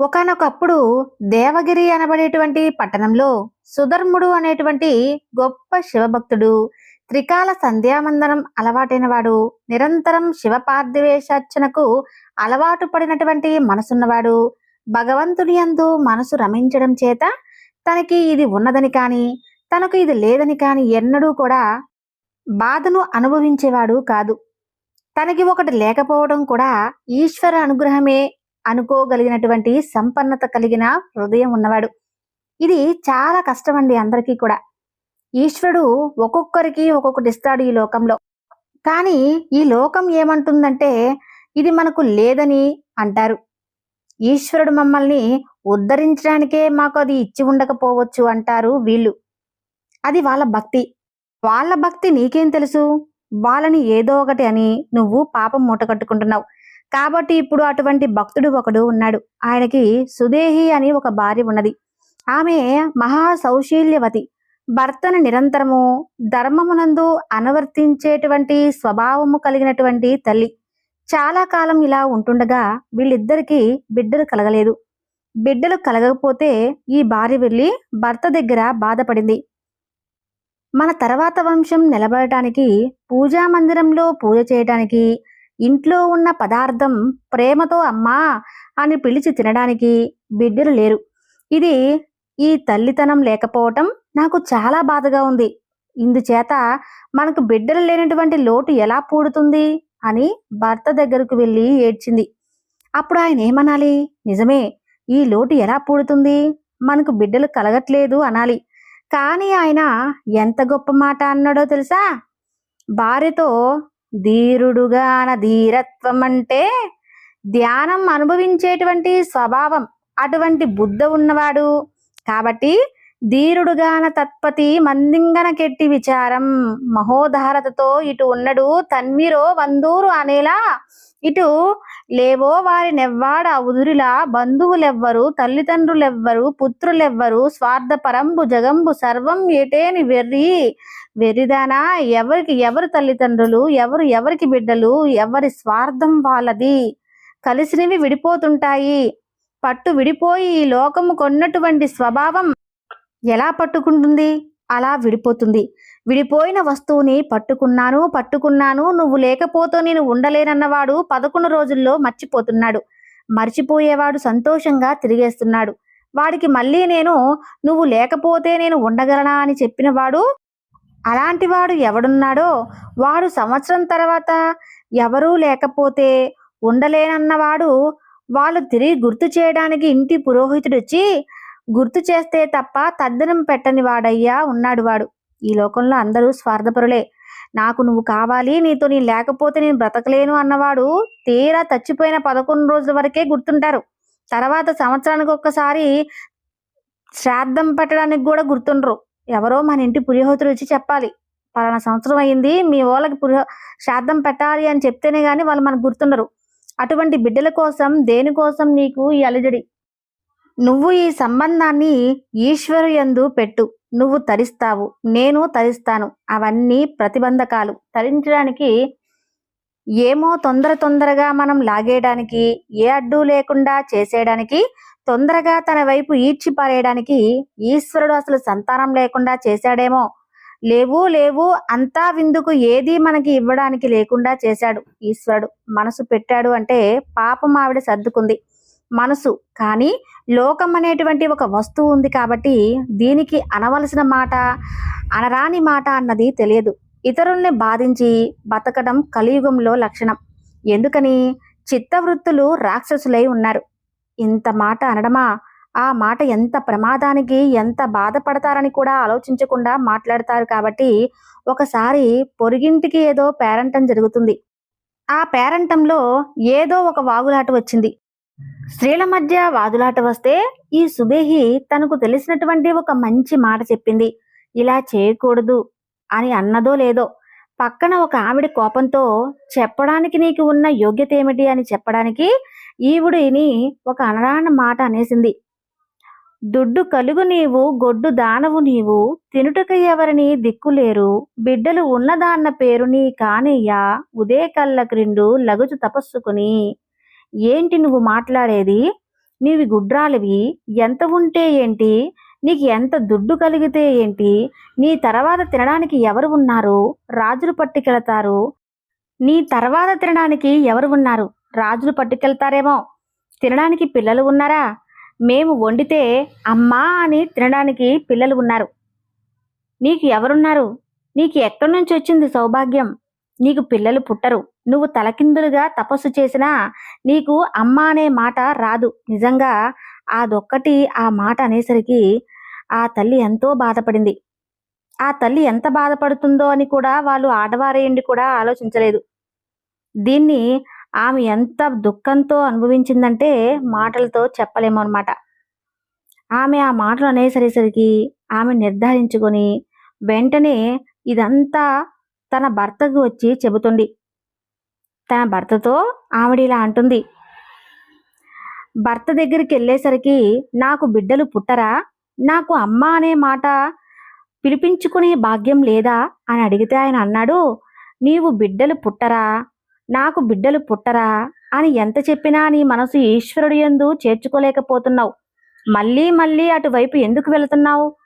ఒకానొకప్పుడు దేవగిరి అనబడేటువంటి పట్టణంలో సుధర్ముడు అనేటువంటి గొప్ప శివభక్తుడు త్రికాల సంధ్యావందనం అలవాటైనవాడు నిరంతరం శివపార్థివేశార్చనకు అలవాటు పడినటువంటి మనసున్నవాడు. భగవంతుని అందు మనసు రమించడం చేత తనకి ఇది ఉన్నదని కాని తనకు ఇది లేదని కాని ఎన్నడూ కూడా బాధను అనుభవించేవాడు కాదు. తనకి ఒకటి లేకపోవడం కూడా ఈశ్వర అనుగ్రహమే అనుకోగలిగినటువంటి సంపన్నత కలిగిన హృదయం ఉన్నవాడు. ఇది చాలా కష్టం అండి అందరికీ కూడా. ఈశ్వరుడు ఒక్కొక్కరికి ఒక్కొక్కటి ఇస్తాడు ఈ లోకంలో. కానీ ఈ లోకం ఏమంటుందంటే ఇది మనకు లేదని అంటారు. ఈశ్వరుడు మమ్మల్ని ఉద్ధరించడానికే మాకు అది ఇచ్చి ఉండకపోవచ్చు అంటారు వీళ్ళు. అది వాళ్ళ భక్తి. వాళ్ళ భక్తి నీకేం తెలుసు? వాళ్ళని ఏదో ఒకటి అని నువ్వు పాపం మూట కట్టుకుంటున్నావు. కాబట్టి ఇప్పుడు అటువంటి భక్తుడు ఒకడు ఉన్నాడు. ఆయనకి సుదేహి అని ఒక భార్య ఉన్నది. ఆమె మహా సౌశీల్యవతి భర్తను నిరంతరము ధర్మమునందు అనువర్తించేటువంటి స్వభావము కలిగినటువంటి తల్లి. చాలా కాలం ఇలా ఉంటుండగా వీళ్ళిద్దరికీ బిడ్డలు కలగలేదు. బిడ్డలు కలగకపోతే ఈ భార్య వెళ్ళి భర్త దగ్గర బాధపడింది. మన తర్వాత వంశం నిలబడటానికి పూజా మందిరంలో పూజ చేయటానికి ఇంట్లో ఉన్న పదార్థం ప్రేమతో అమ్మా అని పిలిచి తినడానికి బిడ్డలు లేరు. ఇది ఈ తల్లితనం లేకపోవటం నాకు చాలా బాధగా ఉంది. ఇందుచేత మనకు బిడ్డలు లేనటువంటి లోటు ఎలా పూడుతుంది అని భర్త దగ్గరకు వెళ్ళి ఏడ్చింది. అప్పుడు ఆయన ఏమనాలి? నిజమే ఈ లోటు ఎలా పూడుతుంది? మనకు బిడ్డలు కలగట్లేదు అనాలి. కానీ ఆయన ఎంత గొప్ప మాట అన్నాడో తెలుసా? భార్యతో ధీరుడుగాన ధీరత్వం అంటే ధ్యానం అనుభవించేటువంటి స్వభావం. అటువంటి బుద్ధ ఉన్నవాడు కాబట్టి ధీరుడుగాన తత్పతి మందింగన కెట్టి విచారం. మహోదారతతో ఇటు ఉన్నడు తన్విరో వందూరు అనేలా. ఇటు లేవో వారి నెవ్వాడ ఉదురిలా. బంధువులెవ్వరు తల్లిదండ్రులెవ్వరు పుత్రులెవ్వరు స్వార్థ పరంబు జగంబు సర్వం ఏటేని వెర్రి. వెర్రిదానా ఎవరికి ఎవరు తల్లిదండ్రులు ఎవరు ఎవరికి బిడ్డలు ఎవరి స్వార్థం వాళ్ళది. కలిసినవి విడిపోతుంటాయి. పట్టు విడిపోయి ఈ లోకము కొన్నటువంటి స్వభావం ఎలా పట్టుకుంటుంది? అలా విడిపోతుంది. విడిపోయిన వస్తువుని పట్టుకున్నాను పట్టుకున్నాను నువ్వు లేకపోతే నేను ఉండలేనన్నవాడు పదకొండు రోజుల్లో మర్చిపోతున్నాడు. మర్చిపోయేవాడు సంతోషంగా తిరిగేస్తున్నాడు. వాడికి మళ్ళీ నేను నువ్వు లేకపోతే నేను ఉండగలనా? అని చెప్పినవాడు అలాంటి వాడు ఎవడున్నాడో వాడు సంవత్సరం తర్వాత ఎవరూ లేకపోతే ఉండలేనన్నవాడు వాళ్ళు తిరిగి గుర్తు చేయడానికి ఇంటి పురోహితుడు వచ్చి గుర్తు చేస్తే తప్ప తద్దనం పెట్టని వాడయ్యా ఉన్నాడు వాడు. ఈ లోకంలో అందరూ స్వార్థపరులే. నాకు నువ్వు కావాలి నీతో నేను లేకపోతే నేను బ్రతకలేను అన్నవాడు తీరా చచ్చిపోయిన పదకొండు రోజుల వరకే గుర్తుంటారు. తర్వాత సంవత్సరానికి ఒక్కసారి శ్రాద్ధం పెట్టడానికి కూడా గుర్తుండరు. ఎవరో మన ఇంటి పులిహోతులు వచ్చి చెప్పాలి పలానా సంవత్సరం అయింది మీ వాళ్ళకి పులిహో శ్రాద్ధం పెట్టాలి అని చెప్తేనే కానీ వాళ్ళు మనకు గుర్తుండరు. అటువంటి బిడ్డల కోసం దేనికోసం నీకు ఈ అలజడి? నువ్వు ఈ సంబంధాన్ని ఈశ్వరు యందు పెట్టు. నువ్వు తరిస్తావు. నేను తరిస్తాను. అవన్నీ ప్రతిబంధకాలు. తరించడానికి ఏమో తొందర తొందరగా మనం లాగేయడానికి ఏ అడ్డు లేకుండా చేసేయడానికి తొందరగా తన వైపు ఈడ్చి పారేయడానికి ఈశ్వరుడు అసలు సంతానం లేకుండా చేశాడేమో. లేవు లేవు అంతా విందుకు ఏది మనకి ఇవ్వడానికి లేకుండా చేశాడు ఈశ్వరుడు. మనసు పెట్టాడు అంటే పాపం ఆవిడ సర్దుకుంది. మనసు. కానీ లోకం అనేటువంటి ఒక వస్తువు ఉంది కాబట్టి దీనికి అనవలసిన మాట అనరాని మాట అన్నది తెలియదు. ఇతరుల్ని బాధించి బతకడం కలియుగంలో లక్షణం. ఎందుకని? చిత్తవృత్తులు రాక్షసులై ఉన్నారు. ఇంత మాట అనడమా? ఆ మాట ఎంత ప్రమాదానికి ఎంత బాధపడతారని కూడా ఆలోచించకుండా మాట్లాడతారు కాబట్టి ఒకసారి పొరిగింటికి ఏదో పేరంటం జరుగుతుంది. ఆ పేరంటంలో ఏదో ఒక వాగులాట వచ్చింది. స్త్రీల మధ్య వాదులాట వస్తే ఈ సుబేహి తనకు తెలిసినటువంటి ఒక మంచి మాట చెప్పింది. ఇలా చేయకూడదు అని అన్నదో లేదో పక్కన ఒక ఆవిడ కోపంతో చెప్పడానికి నీకు ఉన్న యోగ్యత ఏమిటి అని చెప్పడానికి ఈవిడిని ఒక అనరాని మాట అనేసింది. దుడ్డు కలుగు నీవు గొడ్డు దానవు నీవు తినుటకు ఎవరిని దిక్కులేరు బిడ్డలు ఉన్నదాన్న పేరు నీ కానయ్యా ఉదే కళ్ళ క్రిండు లగుచు తపస్సుకుని ఏంటి నువ్వు మాట్లాడేది? నీవి గుడ్రాలివి. ఎంత ఉంటే ఏంటి? నీకు ఎంత దుడ్డు కలిగితే ఏంటి? నీ తర్వాత తినడానికి ఎవరు ఉన్నారు? రాజులు పట్టుకెళతారు. నీ తర్వాత తినడానికి ఎవరు ఉన్నారు? రాజులు పట్టుకెళ్తారేమో. తినడానికి పిల్లలు ఉన్నారా? మేము వండితే అమ్మా అని తినడానికి పిల్లలు ఉన్నారు. నీకు ఎవరున్నారు? నీకు ఎక్కడి నుంచి వచ్చింది సౌభాగ్యం? నీకు పిల్లలు పుట్టరు. నువ్వు తలకిందులుగా తపస్సు చేసినా నీకు అమ్మ అనే మాట రాదు. నిజంగా అదొక్కటి ఆ మాట అనేసరికి ఆ తల్లి ఎంతో బాధపడింది. ఆ తల్లి ఎంత బాధపడుతుందో అని కూడా వాళ్ళు ఆడవారేయండి కూడా ఆలోచించలేదు. దీన్ని ఆమె ఎంత దుఃఖంతో అనుభవించిందంటే మాటలతో చెప్పలేము అనమాట ఆమె ఆ మాటలు అనేసరిసరికి ఆమె నిర్ధారించుకొని వెంటనే ఇదంతా తన భర్తకు వచ్చి చెబుతుంది. తన భర్తతో ఆవిడ ఇలా అంటుంది. భర్త దగ్గరికి వెళ్ళేసరికి నాకు బిడ్డలు పుట్టరా? నాకు అమ్మ అనే మాట పిలిపించుకునే భాగ్యం లేదా? అని అడిగితే ఆయన అన్నాడు నీవు బిడ్డలు పుట్టరా? నాకు బిడ్డలు పుట్టరా? అని ఎంత చెప్పినా నీ మనసు ఈశ్వరుడు ఎందు చేర్చుకోలేకపోతున్నావు. మళ్ళీ మళ్ళీ అటువైపు ఎందుకు వెళుతున్నావు?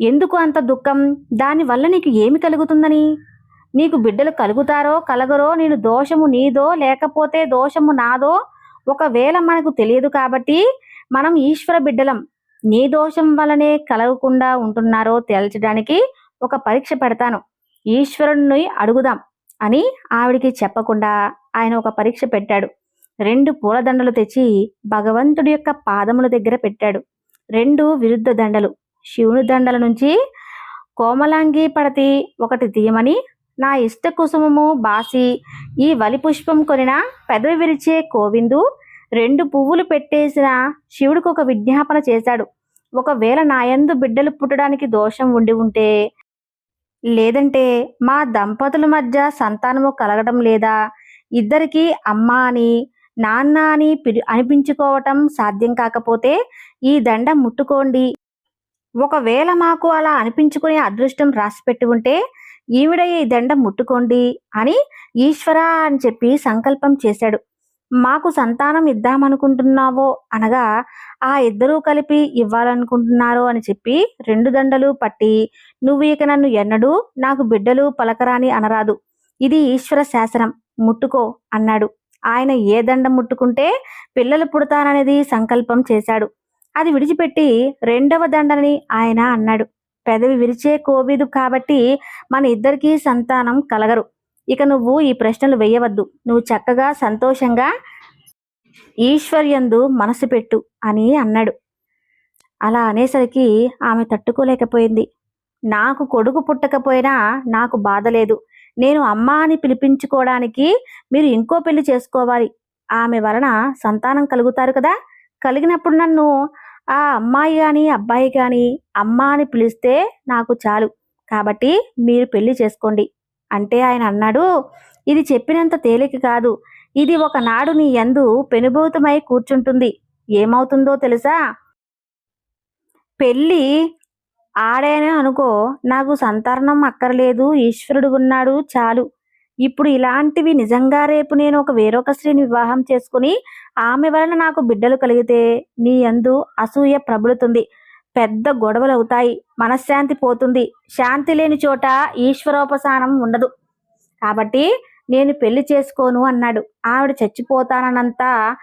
ఎందుకు అంత దుఃఖం? దానివల్ల నీకు ఏమి కలుగుతుందని? నీకు బిడ్డలు కలుగుతారో కలగరో నేను దోషము నీదో లేకపోతే దోషము నాదో ఒకవేళ మనకు తెలియదు కాబట్టి మనం ఈశ్వర బిడ్డలం. నీ దోషం వలనే కలగకుండా ఉంటున్నారో తేల్చడానికి ఒక పరీక్ష పెడతాను. ఈశ్వరుణ్ణి అడుగుదాం అని ఆవిడికి చెప్పకుండా ఆయన ఒక పరీక్ష పెట్టాడు. రెండు పూలదండలు తెచ్చి భగవంతుడి యొక్క పాదముల దగ్గర పెట్టాడు. రెండు విరుద్ధ దండలు. శివుని దండల నుంచి కోమలాంగి పడతి ఒకటి తీయమని నా ఇష్ట కుసుమము బాసి ఈ వలి పుష్పం కొనిన పెదవి విరిచే కోవిందు రెండు పువ్వులు పెట్టేసిన శివుడికి ఒక విజ్ఞాపన చేశాడు. ఒకవేళ నాయందు బిడ్డలు పుట్టడానికి దోషం ఉండి ఉంటే? లేదంటే మా దంపతుల మధ్య సంతానము కలగడం లేదా? ఇద్దరికి అమ్మ అని నాన్న అని పిలి అనిపించుకోవటం సాధ్యం కాకపోతే ఈ దండ ముట్టుకోండి. ఒకవేళ మాకు అలా అనిపించుకునే అదృష్టం రాసిపెట్టి ఉంటే ఈవిడ ఈ దండ ముట్టుకోండి అని ఈశ్వర అని చెప్పి సంకల్పం చేశాడు. మాకు సంతానం ఇద్దామనుకుంటున్నావో అనగా ఆ ఇద్దరూ కలిపి ఇవ్వాలనుకుంటున్నారో అని చెప్పి రెండు దండలు పట్టి నువ్వు ఇక నన్ను ఎన్నడూ నాకు బిడ్డలు పలకరాని అనరాదు. ఇది ఈశ్వర శాసనం. ముట్టుకో అన్నాడు. ఆయన ఏ దండం ముట్టుకుంటే పిల్లలు పుడతాననేది సంకల్పం చేశాడు. అది విడిచిపెట్టి రెండవ దండని ఆయన అన్నాడు. పెదవి విరిచే కోవిదు కాబట్టి మన ఇద్దరికీ సంతానం కలగరు. ఇక నువ్వు ఈ ప్రశ్నలు వేయవద్దు. నువ్వు చక్కగా సంతోషంగా ఈశ్వర్యందు మనసు పెట్టు అని అన్నాడు. అలా అనేసరికి ఆమె తట్టుకోలేకపోయింది. నాకు కొడుకు పుట్టకపోయినా నాకు బాధ లేదు. నేను అమ్మ అని పిలిపించుకోవడానికి మీరు ఇంకో పెళ్ళి చేసుకోవాలి. ఆమె వలన సంతానం కలుగుతారు కదా? కలిగినప్పుడు నన్ను ఆ అమ్మాయి కానీ అబ్బాయి కానీ అమ్మ అని పిలిస్తే నాకు చాలు. కాబట్టి మీరు పెళ్ళి చేసుకోండి. అంటే ఆయన అన్నాడు ఇది చెప్పినంత తేలిక కాదు. ఇది ఒకనాడు నీ ఎందు పెనుభూతమై కూర్చుంటుంది. ఏమవుతుందో తెలుసా? పెళ్ళి ఆడేనే అనుకో నాకు సంతానం అక్కర్లేదు. ఈశ్వరుడు ఉన్నాడు చాలు. ఇప్పుడు ఇలాంటివి నిజంగా రేపు నేను ఒక వేరొక స్త్రీని వివాహం చేసుకుని ఆమె వలన నాకు బిడ్డలు కలిగితే నీ యందు అసూయ ప్రబలుతుంది. పెద్ద గొడవలు అవుతాయి. మనశ్శాంతి పోతుంది. శాంతి లేని చోట ఈశ్వరోపసానం ఉండదు. కాబట్టి నేను పెళ్ళి చేసుకోను అన్నాడు. ఆవిడ చచ్చిపోతానన్నంతా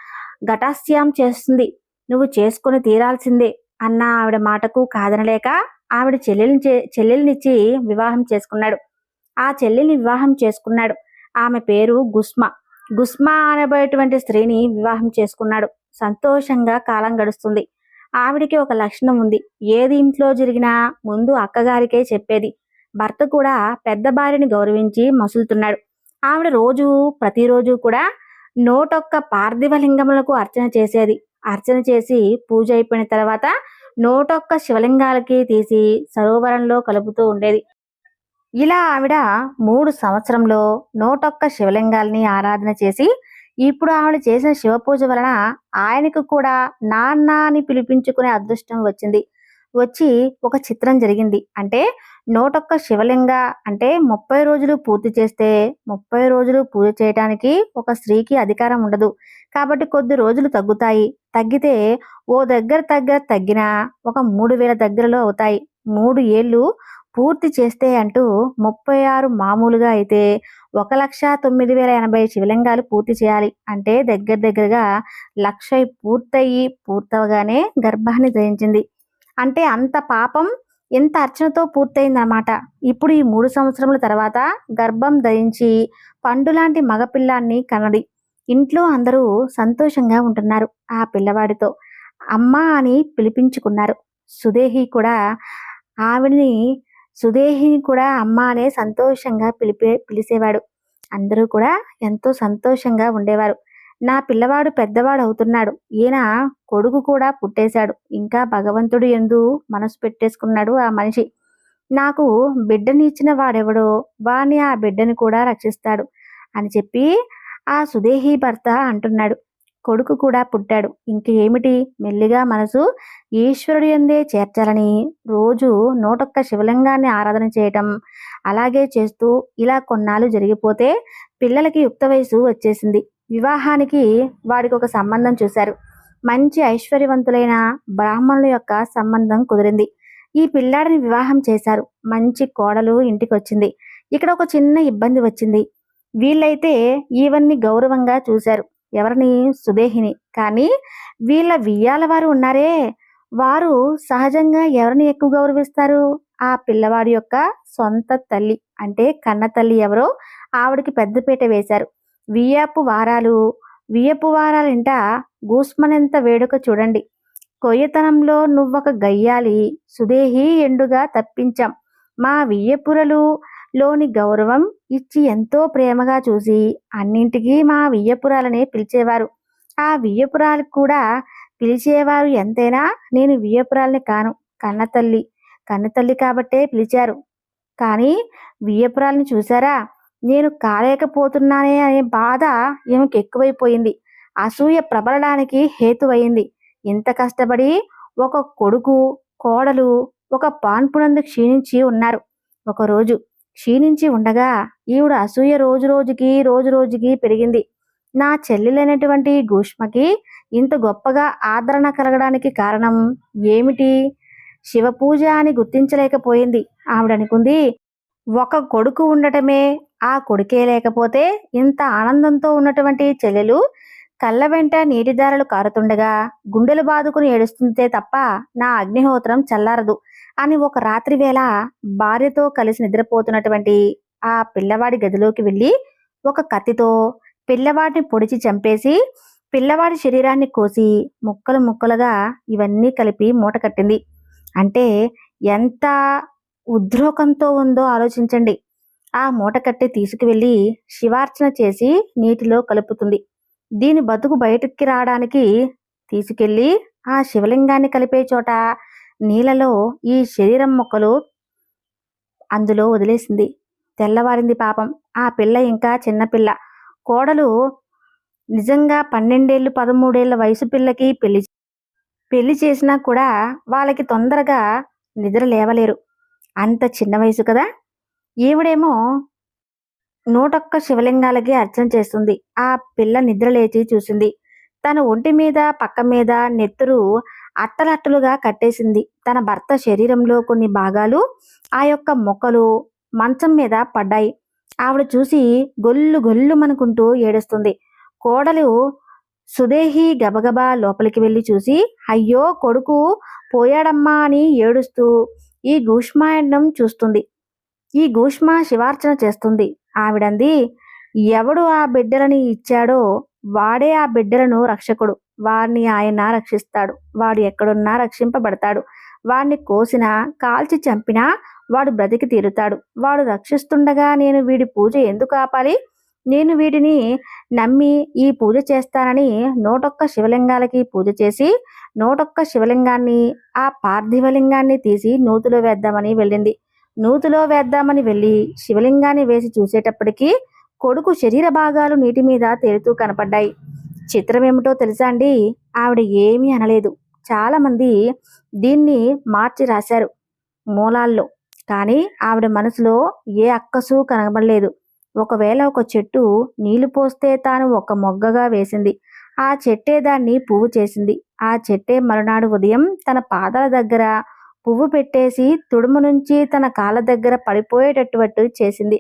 ఘటాస్యం చేస్తుంది. నువ్వు చేసుకొని తీరాల్సిందే అన్న ఆవిడ మాటకు కాదనలేక ఆవిడ చెల్లెల్ని చే- చెల్లెల్నిచ్చి వివాహం చేసుకున్నాడు. ఆ చెల్లిని వివాహం చేసుకున్నాడు. ఆమె పేరు గుస్మా. గుస్మా అనబోయేటువంటి స్త్రీని వివాహం చేసుకున్నాడు. సంతోషంగా కాలం గడుస్తుంది. ఆవిడికి ఒక లక్షణం ఉంది. ఏది ఇంట్లో జరిగినా ముందు అక్కగారికే చెప్పేది. భర్త కూడా పెద్ద భార్యని గౌరవించి మసులుతున్నాడు. ఆవిడ రోజు ప్రతిరోజు కూడా నోటొక్క పార్థివ లింగములకు అర్చన చేసేది. అర్చన చేసి పూజ అయిపోయిన తర్వాత నోటొక్క శివలింగాలకి తీసి సరోవరంలో కలుపుతూ ఉండేది. ఇలా ఆవిడ మూడు సంవత్సరంలో నూటొక్క శివలింగాల్ని ఆరాధన చేసి ఇప్పుడు ఆవిడ చేసిన శివ పూజ వలన ఆయనకు కూడా నాన్న అని పిలిపించుకునే అదృష్టం వచ్చింది. వచ్చి ఒక చిత్రం జరిగింది. అంటే నూటొక్క శివలింగ అంటే ముప్పై రోజులు పూర్తి చేస్తే ముప్పై రోజులు పూజ చేయటానికి ఒక స్త్రీకి అధికారం ఉండదు. కాబట్టి కొద్ది రోజులు తగ్గుతాయి. తగ్గితే ఓ దగ్గర దగ్గర తగ్గిన ఒక మూడు వేల దగ్గరలో అవుతాయి. మూడు ఏళ్ళు పూర్తి చేస్తే అంటూ ముప్పై ఆరు మామూలుగా అయితే ఒక లక్ష తొమ్మిది వేల ఎనభై శివలింగాలు పూర్తి చేయాలి. అంటే దగ్గర దగ్గరగా లక్ష పూర్తయి పూర్తవగానే గర్భాన్ని ధరించింది. అంటే అంత పాపం ఎంత అర్చనతో పూర్తయిందన్నమాట. ఇప్పుడు ఈ మూడు సంవత్సరముల తర్వాత గర్భం ధరించి పండు లాంటి మగపిల్లాన్ని కనడి ఇంట్లో అందరూ సంతోషంగా ఉంటున్నారు ఆ పిల్లవాడితో. అమ్మ అని పిలిపించుకున్నారు. సుదేహి కూడా ఆవిడని సుదేహిని కూడా అమ్మ అనే సంతోషంగా పిలిపే పిలిచేవాడు. అందరూ కూడా ఎంతో సంతోషంగా ఉండేవారు. నా పిల్లవాడు పెద్దవాడు అవుతున్నాడు ఈయన కొడుకు కూడా పుట్టేశాడు. ఇంకా భగవంతుడు ఎందు మనసు పెట్టేసుకున్నాడు ఆ మనిషి. నాకు బిడ్డని ఇచ్చిన వాడెవడో వాణ్ణి ఆ బిడ్డని కూడా రక్షిస్తాడు అని చెప్పి ఆ సుదేహి భర్త అంటున్నాడు. కొడుకు కూడా పుట్టాడు. ఇంక ఏమిటి? మెల్లిగా మనసు ఈశ్వరుడి ఎందే చేర్చాలని రోజు నూటొక్క శివలింగాన్ని ఆరాధన చేయటం అలాగే చేస్తూ ఇలా కొన్నాళ్ళు జరిగిపోతే పిల్లలకి యుక్త వయసు వచ్చేసింది. వివాహానికి వాడికి ఒక సంబంధం చూశారు. మంచి ఐశ్వర్యవంతులైన బ్రాహ్మణుల యొక్క సంబంధం కుదిరింది. ఈ పిల్లాడిని వివాహం చేశారు. మంచి కోడలు ఇంటికి వచ్చింది ఇక్కడ ఒక చిన్న ఇబ్బంది వచ్చింది. వీళ్ళైతే ఈవన్ని గౌరవంగా చూశారు. ఎవరిని? సుదేహిని కానీ వీళ్ళ వియ్యాల వారు ఉన్నారే. వారు సహజంగా ఎవరిని ఎక్కువ గౌరవిస్తారు? ఆ పిల్లవాడి యొక్క సొంత తల్లి. అంటే కన్న తల్లి ఎవరో ఆవిడకి పెద్దపీట వేశారు. వియ్యపు వారాలు. వియ్యపు వారాలింట గూస్మనెంత వేడుక చూడండి. కొయ్యతనంలో నువ్వొక గయ్యాలి. సుదేహి ఎండుగా తప్పించాం. మా వియ్యపురలు లోని గౌరవం ఇచ్చి ఎంతో ప్రేమగా చూసి అన్నింటికీ మా వియ్యపురాలనే పిలిచేవారు. ఆ వియ్యపురాలకు కూడా పిలిచేవారు ఎంతైనా నేను వియ్యపురాల్ని కాను కన్నతల్లి. కన్నతల్లి కాబట్టే పిలిచారు. కానీ వియ్యపురాల్ని చూసారా నేను కాలేకపోతున్నానే అనే బాధ ఈమెకు ఎక్కువైపోయింది. అసూయ ప్రబలడానికి హేతువయింది ఇంత కష్టపడి ఒక కొడుకు కోడలు ఒక పాన్పునందు క్షీణించి ఉన్నారు. ఒకరోజు క్షీణించి ఉండగా ఈవిడ అసూయ రోజు రోజుకి రోజు రోజుకి పెరిగింది. నా చెల్లెలైనటువంటి గూష్మకి ఇంత గొప్పగా ఆదరణ కలగడానికి కారణం ఏమిటి? శివ పూజ అని గుర్తించలేకపోయింది. ఆవిడ అనుకుంది ఒక కొడుకు ఉండటమే ఆ కొడుకే లేకపోతే ఇంత ఆనందంతో ఉన్నటువంటి చెల్లెలు కళ్ళ వెంట నీటిదారలు కారుతుండగా గుండెలు బాదుకుని ఏడుస్తుంటే తప్ప నా అగ్నిహోత్రం చల్లారదు. అని ఒక రాత్రి వేళ భార్యతో కలిసి నిద్రపోతున్నటువంటి ఆ పిల్లవాడి గదిలోకి వెళ్ళి ఒక కత్తితో పిల్లవాడిని పొడిచి చంపేసి పిల్లవాడి శరీరాన్ని కోసి ముక్కలు ముక్కలుగా ఇవన్నీ కలిపి మూట కట్టింది. అంటే ఎంత ఉద్రోకంతో ఉందో ఆలోచించండి. ఆ మూట కట్టి తీసుకువెళ్ళి శివార్చన చేసి నీటిలో కలుపుతుంది. దీని బతుకు బయటికి రావడానికి తీసుకెళ్ళి ఆ శివలింగాన్ని కలిపే చోట నీళ్ళలో ఈ శరీరం మొక్కలు అందులో వదిలేసింది. తెల్లవారింది పాపం. ఆ పిల్ల ఇంకా చిన్నపిల్ల కోడలు నిజంగా పన్నెండేళ్ళు పదమూడేళ్ళ వయసు పిల్లకి పెళ్ళి పెళ్ళి చేసినా కూడా వాళ్ళకి తొందరగా నిద్ర లేవలేరు. అంత చిన్న వయసు కదా? ఈవిడేమో నూటొక్క శివలింగాలకి అర్చన చేస్తుంది. ఆ పిల్ల నిద్ర లేచి చూసింది. తన ఒంటి మీద పక్క మీద నెత్తురు అట్టలట్టలుగా కట్టేసింది. తన భర్త శరీరంలో కొన్ని భాగాలు ఆ యొక్క మొక్కలు మంచం మీద పడ్డాయి. ఆవిడ చూసి గొల్లు గొల్లు మనుకుంటూ ఏడుస్తుంది. కోడలు సుదేహి గబగబా లోపలికి వెళ్ళి చూసి అయ్యో కొడుకు పోయాడమ్మా అని ఏడుస్తూ ఈ గూష్మాయనం చూస్తుంది. ఈ గూష్మ శివార్చన చేస్తుంది. ఆవిడంది ఎవడు ఆ బిడ్డలని ఇచ్చాడో వాడే ఆ బిడ్డలను రక్షకుడు. వారిని ఆయన రక్షిస్తాడు. వాడు ఎక్కడున్నా రక్షింపబడతాడు. వాడిని కోసినా కాల్చి చంపినా వాడు బ్రతికి తీరుతాడు. వాడు రక్షిస్తుండగా నేను వీడి పూజ ఎందుకు ఆపాలి? నేను వీటిని నమ్మి ఈ పూజ చేస్తానని నూటొక్క శివలింగాలకి పూజ చేసి నూటొక్క శివలింగాన్ని ఆ పార్థివలింగాన్ని తీసి నూతులో వేద్దామని వెళ్ళింది. నూతులో వేద్దామని వెళ్ళి శివలింగాన్ని వేసి చూసేటప్పటికీ కొడుకు శరీర భాగాలు నీటి మీద తేలుతూ కనపడ్డాయి. చిత్రం ఏమిటో తెలుసా అండి? ఆవిడ ఏమీ అనలేదు. చాలామంది దీన్ని మార్చి రాశారు మూలాల్లో. కానీ ఆవిడ మనసులో ఏ అక్కసు కనబడలేదు. ఒకవేళ ఒక చెట్టు నీళ్ళు పోస్తే తాను ఒక మొగ్గగా వేసింది. ఆ చెట్టే దాన్ని పువ్వు చేసింది. ఆ చెట్టే మరునాడు ఉదయం తన పాదాల దగ్గర పువ్వు పెట్టేసి తుడుము నుంచి తన కాళ్ళ దగ్గర పడిపోయేటటువంటి చేసింది.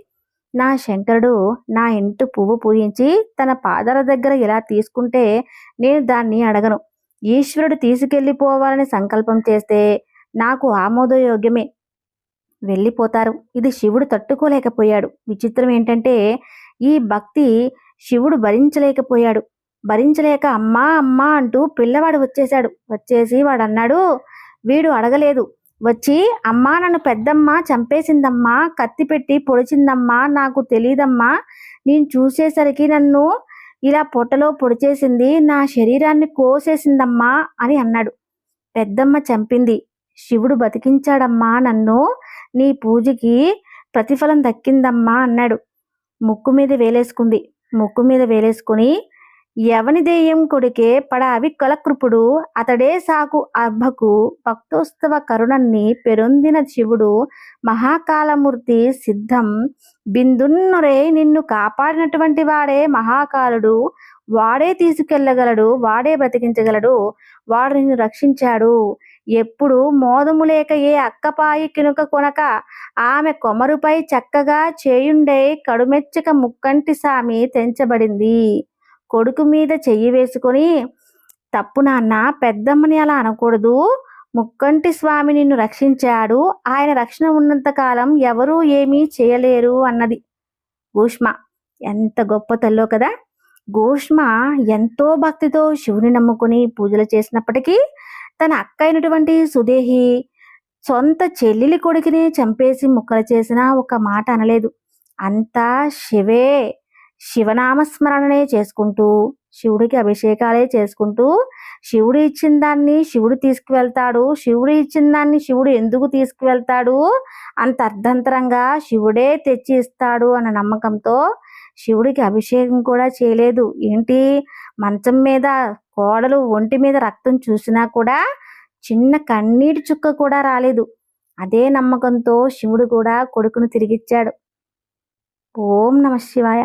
నా శంకరుడు నా ఇంటి పువ్వు పూయించి తన పాదాల దగ్గర ఇలా తీసుకుంటే నేను దాన్ని అడగను. ఈశ్వరుడు తీసుకెళ్ళిపోవాలని సంకల్పం చేస్తే నాకు ఆమోదయోగ్యమే. వెళ్ళిపోతారు. ఇది శివుడు తట్టుకోలేకపోయాడు. విచిత్రం ఏంటంటే ఈ భక్తి శివుడు భరించలేకపోయాడు. భరించలేక అమ్మా అమ్మా అంటూ పిల్లవాడు వచ్చేశాడు. వచ్చేసి వాడు అన్నాడు వీడు అడగలేదు. వచ్చి అమ్మా నన్ను పెద్దమ్మ చంపేసిందమ్మా కత్తి పెట్టి పొడిచిందమ్మా నాకు తెలియదమ్మా నేను చూసేసరికి నన్ను ఇలా పొట్టలో పొడిచేసింది నా శరీరాన్ని కోసేసిందమ్మా అని అన్నాడు. పెద్దమ్మ చంపింది. శివుడు బతికించాడమ్మా నన్ను నీ పూజకి ప్రతిఫలం దక్కిందమ్మా అన్నాడు. ముక్కు మీద వేలేసుకుంది. ముక్కు మీద వేలేసుకుని ఎవని దెయ్యం కొడుకే పడావి కలకృపుడు అతడే సాకు అర్భకు భక్తోత్సవ కరుణన్ని పెరొందిన శివుడు మహాకాలమూర్తి సిద్ధం. బిందున్నరే నిన్ను కాపాడినటువంటి వాడే మహాకాలుడు వాడే తీసుకెళ్ళగలడు వాడే బ్రతికించగలడు వాడు నిన్ను రక్షించాడు. ఎప్పుడు మోదము లేక ఏ అక్కపాయి కినుక కొనక ఆమె కొమరుపై చక్కగా చేయుండే కడుమెచ్చక ముక్కంటి సామి తెంచబడింది. కొడుకు మీద చెయ్యి వేసుకొని తప్పు నాన్న పెద్దమ్మని అలా అనకూడదు. ముక్కంటి స్వామి నిన్ను రక్షించాడు. ఆయన రక్షణ ఉన్నంతకాలం ఎవరూ ఏమీ చేయలేరు అన్నది గూష్మ. ఎంత గొప్ప తల్లో కదా! గూష్మ ఎంతో భక్తితో శివుని నమ్ముకుని పూజలు చేసినప్పటికీ తన అక్క అయినటువంటి సుదేహి సొంత చెల్లెలి కొడుకుని చంపేసి ముక్కలు చేసిన ఒక మాట అనలేదు. అంతా శివే శివనామస్మరణనే చేసుకుంటూ శివుడికి అభిషేకాలే చేసుకుంటూ శివుడు ఇచ్చిన దాన్ని శివుడు తీసుకువెళ్తాడు శివుడు ఇచ్చిన దాన్ని శివుడు ఎందుకు తీసుకువెళ్తాడు అంత అర్ధంతరంగా శివుడే తెచ్చి ఇస్తాడు అన్న నమ్మకంతో శివుడికి అభిషేకం కూడా చేయలేదు. ఏంటి? మంచం మీద కోడలు ఒంటి మీద రక్తం చూసినా కూడా చిన్న కన్నీటి చుక్క కూడా రాలేదు. అదే నమ్మకంతో శివుడు కూడా కొడుకును తిరిగిచ్చాడు. ఓం నమ శివాయ.